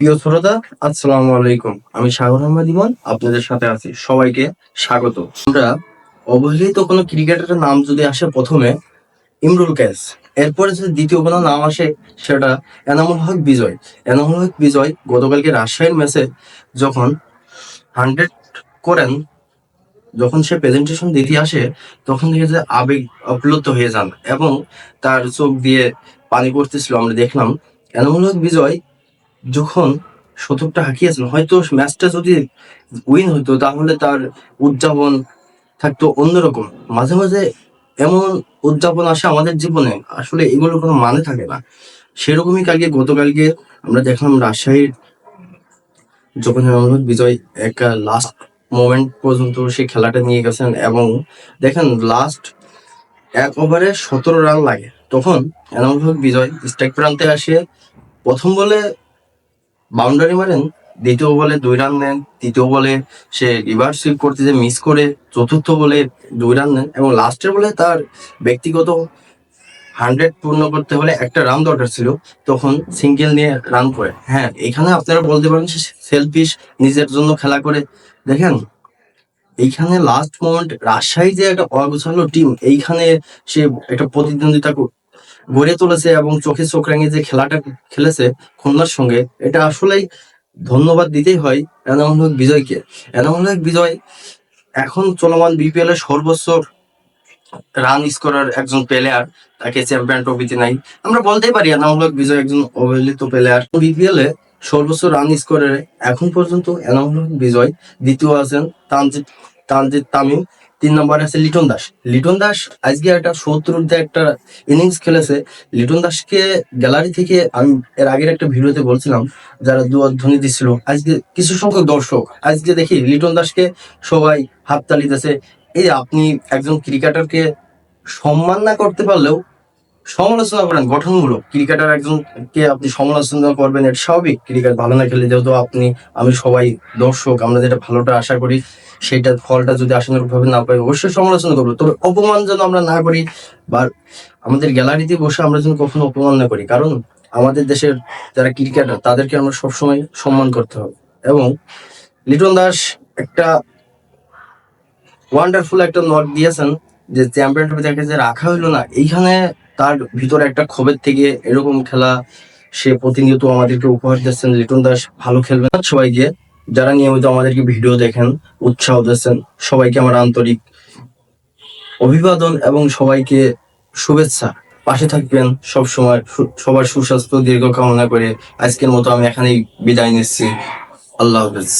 প্রিয় শ্রোতা, আসসালামু আলাইকুম। আমি সাগর আহমদ ইমন, আপনাদের সাথে আছি। সবাইকে স্বাগত। আমরা অবহেলিত কোনো ক্রিকেটারের নাম যদি আসে প্রথমে, ইমরুল ক্যাস। এরপরে যদি দ্বিতীয় কোনো নাম আসে, সেটা এনামুল হক বিজয়। এনামুল হক বিজয় গতকালকে রাজশাহীর ম্যাচে যখন হান্ড্রেড করেন, যখন সে প্রেজেন্টেশন দিতে আসে, তখন দেখে যে আবেগ আপ্লুত হয়ে যান এবং তার চোখ দিয়ে পানি পড়তেছিল। আমরা দেখলাম, এনামুল হক বিজয় যখন শতকটা হাঁকিয়েছেন, হয়তো ম্যাচটা যদি উইন হতো তাহলে তার উদযাপন থাকতো অন্যরকম। মাঝে মাঝে এমন উদযাপন আসে আমাদের জীবনে, আসলে এগুলোর কোনো মানে থাকে না। সেরকমই কালকে, গতকালকে আমরা দেখলাম রাজশাহীর যখন রহমত বিজয়, একটা লাস্ট মোমেন্ট পর্যন্ত সে খেলাটা নিয়ে গেছেন এবং দেখেন লাস্ট এক ওভারে সতেরো রান লাগে। তখন এনামুল হক বিজয় স্ট্রাইক প্রান্তে আসে, প্রথম বলে বাউন্ডারি মারেন, দ্বিতীয় বলে দুই রান নেন, তৃতীয় বলে সে রিভার্স সুইপ করতে যে মিস করে চতুর্থ বলে দুই রান নেন এবং লাস্টের বলে তার ব্যক্তিগত হান্ড্রেড পূর্ণ করতে হলে একটা রান দরকার ছিল, তখন সিঙ্গেল নিয়ে রান করে। হ্যাঁ এখানে আপনারা বলতে পারেন সেলফিশ নিজের জন্য খেলা করে। দেখেন, এইখানে লাস্ট মোমেন্ট রাজশাহী যে একটা অগোছালো টিম এইখানে সে একটা প্রতিদ্বন্দ্বিতা গড়ে তুলেছে এবং চোখে চোখ রাঙিয়ে যে খেলাটা খেলেছে খুলনার সঙ্গে, এটা আসলেই ধন্যবাদ দিতেই হয় এনামুল হক বিজয়কে। এনামুল হক বিজয় এখন চলমান বিপিএল এর সর্বোচ্চ রান স্কোরার একজন প্লেয়ার তাকে চ্যাম্পিয়ন ট্রফিতে নাই। আমরা বলতেই পারি এনামুল হক বিজয় একজন অবহেলিত প্লেয়ার বিপিএল এ সর্বোচ্চ রান স্কোরে এখন পর্যন্ত এনামুল হক বিজয় দ্বিতীয় আছেন তানজিদ তানজিদ তামিম। তিন নম্বরে আছে লিটন দাস। লিটন দাস আজকে একটা শত্রুতে একটা ইনিংস খেলেছে, লিটন দাসকে গ্যালারি থেকে আমি এর আগের একটা ভিডিওতে বলছিলাম, যারা দুয়াধ্বনি দিচ্ছিল, আজকে কিছু সংখ্যক দর্শক, আজকে দেখি লিটন দাসকে সবাই হাততালি দিতেছে। এই আপনি একজন ক্রিকেটারকে সম্মান না করতে পারলেও সমালোচনা করেন, গঠনমূলক। ক্রিকেটার একজন কে আপনি সমালোচনা করবেন, এটা স্বাভাবিক। ক্রিকেট ভালো না খেলে যেহেতু আপনি, আমি সবাই দর্শক, আমরা যেটা ভালোটা আশা করি সেটা ফলটা যদি আশানুরূপ ভাবে না পাই, অবশ্যই সমালোচনা করব। তবে অপমান যেন আমরা না করি, বা আমাদের গ্যালারিতে বসে আমরা যেন কখনো অপমান না করি, কারণ আমাদের দেশের যারা ক্রিকেটার, তাদেরকে আমরা সবসময় সম্মান করতে হবে। এবং লিটন দাস একটা ওয়ান্ডারফুল একটা নট দিয়েছেন, যে চ্যাম্পিয়ন ট্রফি যে রাখা হলো না, এইখানে তার ভিতরে একটা ক্ষোভের থেকে এরকম খেলা সে প্রতিনিয়ত আমাদেরকে উপহার দিচ্ছেন। লিটন দাস ভালো খেলবেন। সবাইকে যারা নিয়মিত আমাদেরকে ভিডিও দেখেন, উৎসাহ দিচ্ছেন, সবাইকে আমার আন্তরিক অভিবাদন এবং সবাইকে শুভেচ্ছা। পাশে থাকবেন সব সময় সবার সুস্বাস্থ্য, দীর্ঘ কামনা করে আজকের মতো আমি এখানেই বিদায় নিচ্ছি। আল্লাহ হাফেজ।